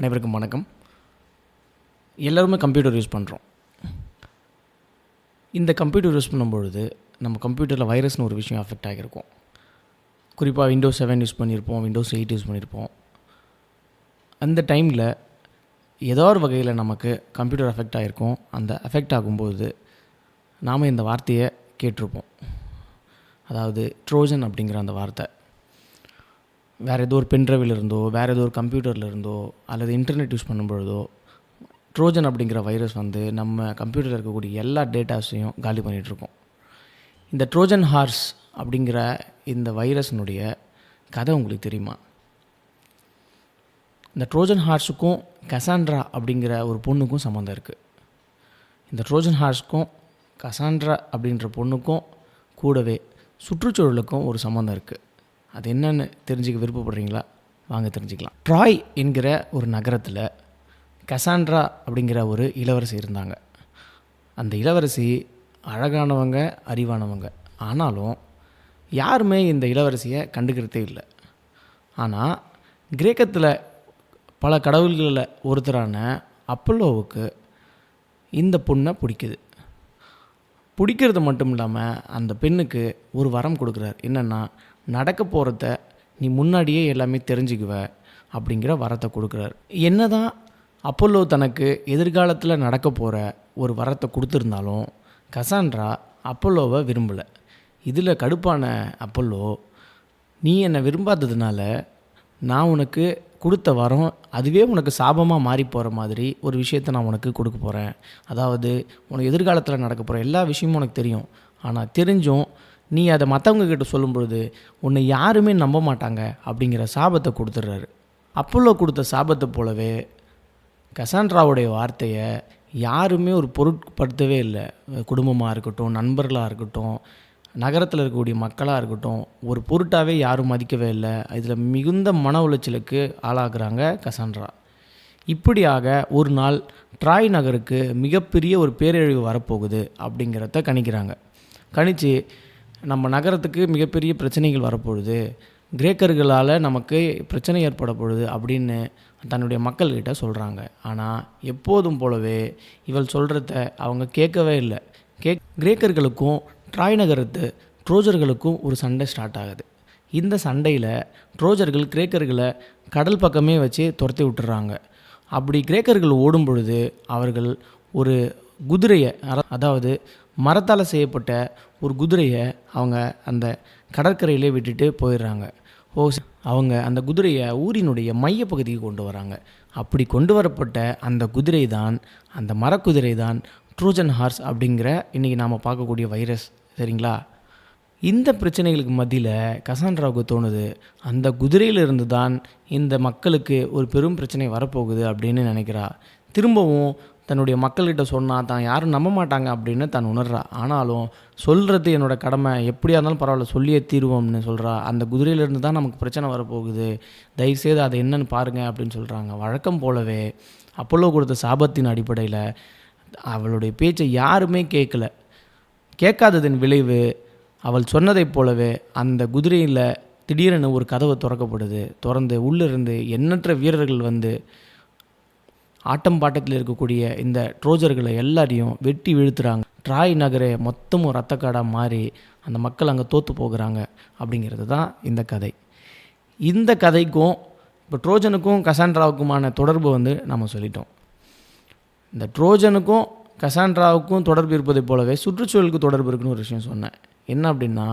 அனைவருக்கும் வணக்கம். எல்லாருமே கம்ப்யூட்டர் யூஸ் பண்ணுறோம் இந்த கம்ப்யூட்டர் யூஸ் பண்ணும்பொழுது நம்ம கம்ப்யூட்டரில் வைரஸ்னு ஒரு விஷயம் அஃபெக்ட் ஆகியிருக்கும். குறிப்பாக விண்டோஸ் செவன் யூஸ் பண்ணியிருப்போம் விண்டோஸ் எயிட் யூஸ் பண்ணியிருப்போம். அந்த டைமில் ஏதோ ஒரு வகையில் நமக்கு கம்ப்யூட்டர் அஃபெக்ட் ஆகிருக்கும் அந்த அஃபெக்ட் ஆகும்போது நாம் இந்த வார்த்தையை கேட்டிருப்போம். அதாவது ட்ரோஜன் அப்படிங்கிற அந்த வார்த்தை. வேறு ஏதோ ஒரு பென்ட்ரைவில் இருந்தோ வேறு ஏதோ ஒரு கம்ப்யூட்டரில் இருந்தோ அல்லது இன்டர்நெட் யூஸ் பண்ணும்பொழுதோ ட்ரோஜன் அப்படிங்கிற வைரஸ் வந்து நம்ம கம்ப்யூட்டரில் இருக்கக்கூடிய எல்லா டேட்டாஸையும் காலி பண்ணிகிட்ருக்கோம். இந்த ட்ரோஜன் ஹார்ஸ் அப்படிங்கிற இந்த வைரஸினுடைய கதை உங்களுக்கு தெரியுமா? இந்த ட்ரோஜன் ஹார்ஸுக்கும் கசாண்ட்ரா அப்படிங்கிற ஒரு பொண்ணுக்கும் சம்மந்தம் இருக்குது இந்த ட்ரோஜன் ஹார்ஸுக்கும் கசாண்ட்ரா அப்படின்ற பொண்ணுக்கும் கூடவே சுற்றுச்சூழலுக்கும் ஒரு சம்மந்தம் இருக்குது அது என்னென்னு தெரிஞ்சுக்க விருப்பப்படுறீங்களா? வாங்க தெரிஞ்சுக்கலாம். ட்ராய் என்கிற ஒரு நகரத்தில் கசாண்ட்ரா அப்படிங்கிற ஒரு இளவரசி இருந்தாங்க. அந்த இளவரசி அழகானவங்க அறிவானவங்க. ஆனாலும் யாருமே இந்த இளவரசியை கண்டுக்கிறதே இல்லை. ஆனால் கிரேக்கத்தில் பல கடவுள்களில் ஒருத்தரான அப்பல்லோவுக்கு இந்த பொண்ணை பிடிக்குது. பிடிக்கிறது மட்டும் இல்லாமல் அந்த பெண்ணுக்கு ஒரு வரம் கொடுக்குறார். என்னென்னா நடக்க போகிறத நீ முன்னாடியே எல்லாமே தெரிஞ்சுக்குவ அப்படிங்கிற வரத்தை கொடுக்குறாரு. என்ன தான் அப்பல்லோ தனக்கு எதிர்காலத்தில் நடக்க போகிற ஒரு வரத்தை கொடுத்துருந்தாலும் கசான்ட்ரா அப்பல்லோவை விரும்பலை. இதில் கடுப்பான அப்பல்லோ நீ என்னை விரும்பாததுனால நான் உனக்கு கொடுத்த வரம் அதுவே உனக்கு சாபமாக மாறி போகிற மாதிரி ஒரு விஷயத்தை நான் உனக்கு கொடுக்க போகிறேன் அதாவது உனக்கு எதிர்காலத்தில் நடக்க போகிற எல்லா விஷயமும் உனக்கு தெரியும். ஆனால் தெரிஞ்சும் நீ அதை மற்றவங்க கிட்ட உன்னை யாருமே நம்ப மாட்டாங்க அப்படிங்கிற சாபத்தை கொடுத்துட்றாரு. அப்போல்லோ கொடுத்த சாபத்தை போலவே கசான்ட்ராவுடைய வார்த்தையை யாருமே ஒரு பொருட்படுத்தவே இல்லை. குடும்பமாக இருக்கட்டும் நண்பர்களாக இருக்கட்டும் நகரத்தில் இருக்கக்கூடிய மக்களாக இருக்கட்டும் ஒரு பொருட்டாகவே யாரும் மதிக்கவே இல்லை. இதில் மிகுந்த மன உளைச்சலுக்கு ஆளாகிறாங்க கசான்ட்ரா இப்படியாக ஒரு நாள் ட்ராய் நகருக்கு மிகப்பெரிய ஒரு பேரழிவு வரப்போகுது அப்படிங்கிறத கணிக்கிறாங்க. கணித்து நம்ம நகரத்துக்கு மிகப்பெரிய பிரச்சனைகள் வரப்போகுது கிரேக்கர்களால் நமக்கு பிரச்சனை ஏற்பட பொழுது அப்படின்னு தன்னுடைய மக்கள்கிட்ட சொல்கிறாங்க ஆனால் எப்போதும் போலவே இவள் சொல்கிறத அவங்க கேட்கவே இல்லை. கே கிரேக்கர்களுக்கும் ட்ராய் நகரத்து ட்ரோஜர்களுக்கும் ஒரு சண்டை ஸ்டார்ட் ஆகுது. இந்த சண்டையில் ட்ரோஜர்கள் கிரேக்கர்களை கடல் பக்கமே வச்சு துரத்தி விட்டுறாங்க. அப்படி கிரேக்கர்கள் ஓடும் பொழுது அவர்கள் ஒரு குதிரையை அதாவது மரத்தால் செய்யப்பட்ட ஒரு குதிரையை அவங்க அந்த கடற்கரையிலே விட்டுட்டு போயிடுறாங்க. ஓ அவங்க அந்த குதிரையை ஊரினுடைய மையப்பகுதிக்கு கொண்டு வராங்க. அப்படி கொண்டு வரப்பட்ட அந்த குதிரை தான் அந்த மரக்குதிரை தான் ட்ரூஜன் ஹார்ஸ் அப்படிங்கிற இன்றைக்கி நாம் பார்க்கக்கூடிய வைரஸ் சரிங்களா? இந்த பிரச்சனைகளுக்கு மத்தியில் கசான்ராவுக்கு தோணுது அந்த குதிரையிலிருந்து தான் இந்த மக்களுக்கு ஒரு பெரும் பிரச்சனை வரப்போகுது அப்படின்னு நினைக்கிறா. திரும்பவும் தன்னுடைய மக்கள்கிட்ட சொன்னால் தான் யாரும் நம்ப மாட்டாங்க அப்படின்னு தான் உணர்றா. ஆனாலும் சொல்கிறது என்னோட கடமை எப்படியா இருந்தாலும் பரவாயில்ல சொல்லியே தீருவோம்னு சொல்கிறா அந்த குதிரையிலேருந்து தான் நமக்கு பிரச்சனை வரப்போகுது. தயவுசெய்து அதை என்னன்னு பாருங்கள் அப்படின்னு சொல்கிறாங்க வழக்கம் போலவே அப்பல்லோ கொடுத்த சாபத்தின் அடிப்படையில் அவளுடைய பேச்சை யாருமே கேட்கல கேட்காததின் விளைவு அவள் சொன்னதைப் போலவே அந்த குதிரையில் திடீரென ஒரு கதவு திறக்கப்படுது. திறந்து உள்ளிருந்து எண்ணற்ற வீரர்கள் வந்து ஆட்டம் பாட்டத்தில் இருக்கக்கூடிய இந்த ட்ரோஜர்களை எல்லாரையும் வெட்டி வீழ்த்துறாங்க. ட்ராய் நகரே மொத்தமும் ரத்தக்காடாக மாறி அந்த மக்கள் அங்கே தோற்று போகிறாங்க அப்படிங்கிறது தான் இந்த கதை. இந்த கதைக்கும் இப்போ ட்ரோஜனுக்கும் கசாண்ட்ராவுக்குமான தொடர்பு வந்து நம்ம சொல்லிட்டோம். இந்த ட்ரோஜனுக்கும் கசாண்ட்ராவுக்கும் தொடர்பு இருப்பதைப் போலவே சுற்றுச்சூழலுக்கு தொடர்பு இருக்குன்னு ஒரு விஷயம் சொன்னேன். என்ன அப்படின்னா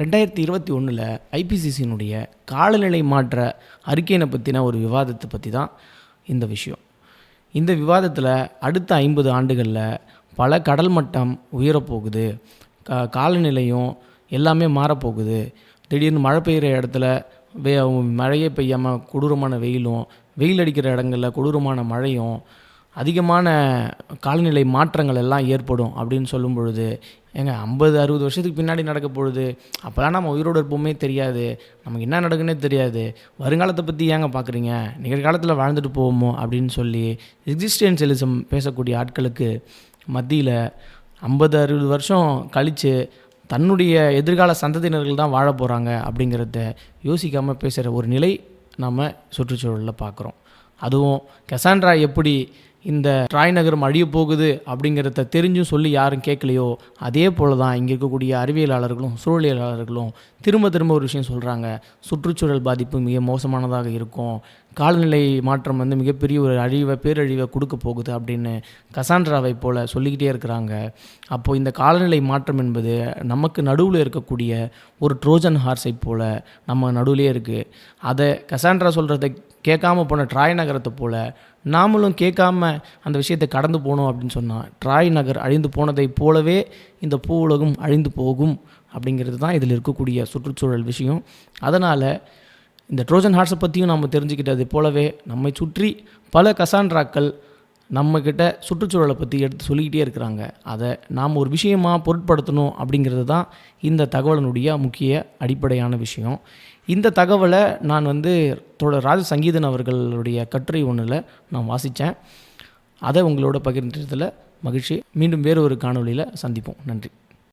ரெண்டாயிரத்தி இருபத்தி ஒன்றில் ஐபிசிசியினுடைய காலநிலை மாற்ற அறிக்கையினை பற்றின ஒரு விவாதத்தை பற்றி தான் இந்த விஷயம். இந்த விவாதத்தில் அடுத்த ஐம்பது ஆண்டுகளில் பல கடல் மட்டம் உயரப்போகுது. கா காலநிலையும் எல்லாமே மாறப்போகுது. திடீர்னு மழை பெய்கிற இடத்துல வே மழையே பெய்யாமல் கொடூரமான வெயிலும் வெயில் அடிக்கிற இடங்களில் கொடூரமான மழையும் அதிகமான காலநிலை மாற்றங்கள் எல்லாம் ஏற்படும் அப்படின்னு சொல்லும் பொழுது ஏங்க ஐம்பது அறுபது வருஷத்துக்கு பின்னாடி நடக்க பொழுது அப்போல்லாம் நம்ம உயிரோடு இருப்போமே தெரியாது. நமக்கு என்ன நடக்குன்னே தெரியாது. வருங்காலத்தை பற்றி ஏங்க பார்க்குறீங்க நிகழ்காலத்தில் வாழ்ந்துட்டு போவோமோ அப்படின்னு சொல்லி எக்ஸிஸ்டென்சியலிசம் பேசக்கூடிய ஆட்களுக்கு மத்தியில் ஐம்பது அறுபது வருஷம் கழித்து தன்னுடைய எதிர்கால சந்ததியினர்கள் தான் வாழ போகிறாங்க அப்படிங்கிறத யோசிக்காமல் பேசுகிற ஒரு நிலை நம்ம சுற்றுச்சூழலில் பார்க்குறோம் அதுவும் கெசாண்ட்ரா எப்படி இந்த ட்ராய் நகரம் அழிய போகுது அப்படிங்கிறத தெரிஞ்சும் சொல்லி யாரும் கேட்கலையோ அதே போல தான் இங்கே இருக்கக்கூடிய அறிவியலாளர்களும் சூழலியலாளர்களும் திரும்ப திரும்ப ஒரு விஷயம் சொல்கிறாங்க சுற்றுச்சூழல் பாதிப்பு மிக மோசமானதாக இருக்கும். காலநிலை மாற்றம் வந்து மிகப்பெரிய ஒரு அழிவை பேரழிவை கொடுக்க போகுது அப்படின்னு கசாண்ட்ராவை போல் சொல்லிக்கிட்டே இருக்கிறாங்க. அப்போது இந்த காலநிலை மாற்றம் என்பது நமக்கு நடுவில் இருக்கக்கூடிய ஒரு ட்ரோஜன் ஹார்ஸை போல் நம்ம நடுவிலே இருக்குது அதை கசாண்ட்ரா சொல்கிறத கேட்காம போன ட்ராய் நகரத்தை போல் நாமளும் கேட்காம அந்த விஷயத்தை கடந்து போனோம் அப்படின்னு சொன்னால் ட்ராய் நகர் அழிந்து போனதைப் போலவே இந்த பூ உலகம் அழிந்து போகும் அப்படிங்கிறது தான் இதில் இருக்கக்கூடிய சுற்றுச்சூழல் விஷயம். அதனால் இந்த ட்ரோஜன் ஹார்ட்ஸை பற்றியும் நம்ம தெரிஞ்சுக்கிட்டது போலவே நம்மை சுற்றி பல கசான்ட்ராக்கள் நம்மக்கிட்ட சுற்றுச்சூழலை பற்றி எடுத்து சொல்லிக்கிட்டே இருக்கிறாங்க. அதை நாம் ஒரு விஷயமாக பொருட்படுத்தணும் அப்படிங்கிறது தான் இந்த தகவலினுடைய முக்கிய அடிப்படையான விஷயம். இந்த தகவலை நான் வந்து தோழர் ராஜ சங்கீதன் அவர்களுடைய கட்டுரை ஒன்றில் நான் வாசித்தேன் அதை உங்களோட பகிர்ந்ததில் மகிழ்ச்சி. மீண்டும் வேறு ஒரு காணொளியில் சந்திப்போம். நன்றி.